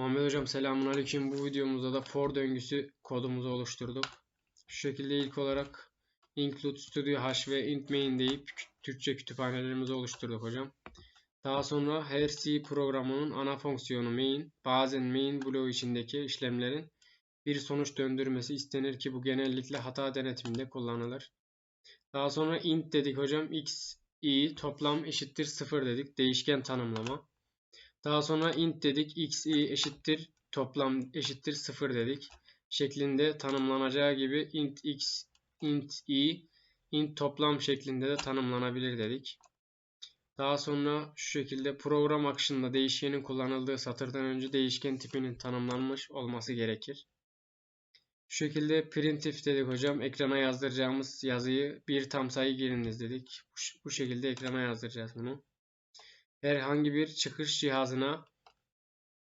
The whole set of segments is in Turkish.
Muhammed Hocam selamünaleyküm. Bu videomuzda da for döngüsü kodumuzu oluşturduk. Şu şekilde ilk olarak include studio hash ve int main deyip Türkçe kütüphanelerimizi oluşturduk hocam. Daha sonra her C programının ana fonksiyonu main, bazen main bloğu içindeki işlemlerin bir sonuç döndürmesi istenir ki bu genellikle hata denetiminde kullanılır. Daha sonra int dedik hocam. x, i toplam eşittir 0 dedik. Değişken tanımlama. Daha sonra int dedik. x, i eşittir toplam eşittir 0 dedik. Şeklinde tanımlanacağı gibi int x, int i, int toplam şeklinde de tanımlanabilir dedik. Daha sonra şu şekilde program akışında değişkenin kullanıldığı satırdan önce değişken tipinin tanımlanmış olması gerekir. Şu şekilde printf dedik hocam. Ekrana yazdıracağımız yazıyı bir tam sayı giriniz dedik. Bu şekilde ekrana yazdıracağız bunu. Herhangi bir çıkış cihazına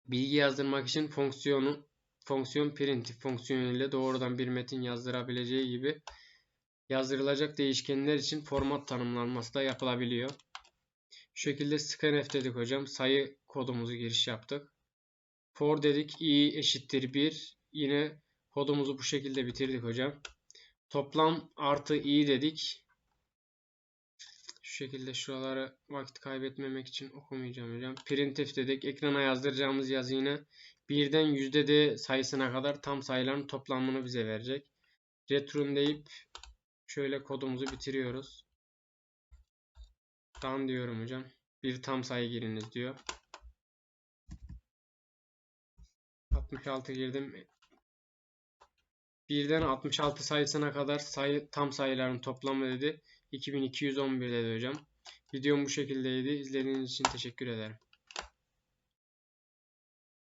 bilgi yazdırmak için fonksiyonu fonksiyon printf fonksiyonu ile doğrudan bir metin yazdırabileceği gibi yazdırılacak değişkenler için format tanımlanması da yapılabiliyor. Şu şekilde scanf dedik hocam. Sayı kodumuzu giriş yaptık. For dedik i eşittir 1. Yine kodumuzu bu şekilde bitirdik hocam. Toplam artı i dedik. Şekilde şuraları vakit kaybetmemek için okumayacağım hocam. Printf dedik. Ekrana yazdıracağımız yazı yine birden %d sayısına kadar tam sayıların toplamını bize verecek. Return deyip şöyle kodumuzu bitiriyoruz. Done diyorum hocam. Bir tam sayı giriniz diyor. 66 girdim. Birden 66 sayısına kadar sayı tam sayıların toplamı dedi. 2211 dedi hocam. Videom bu şekildeydi. İzlediğiniz için teşekkür ederim.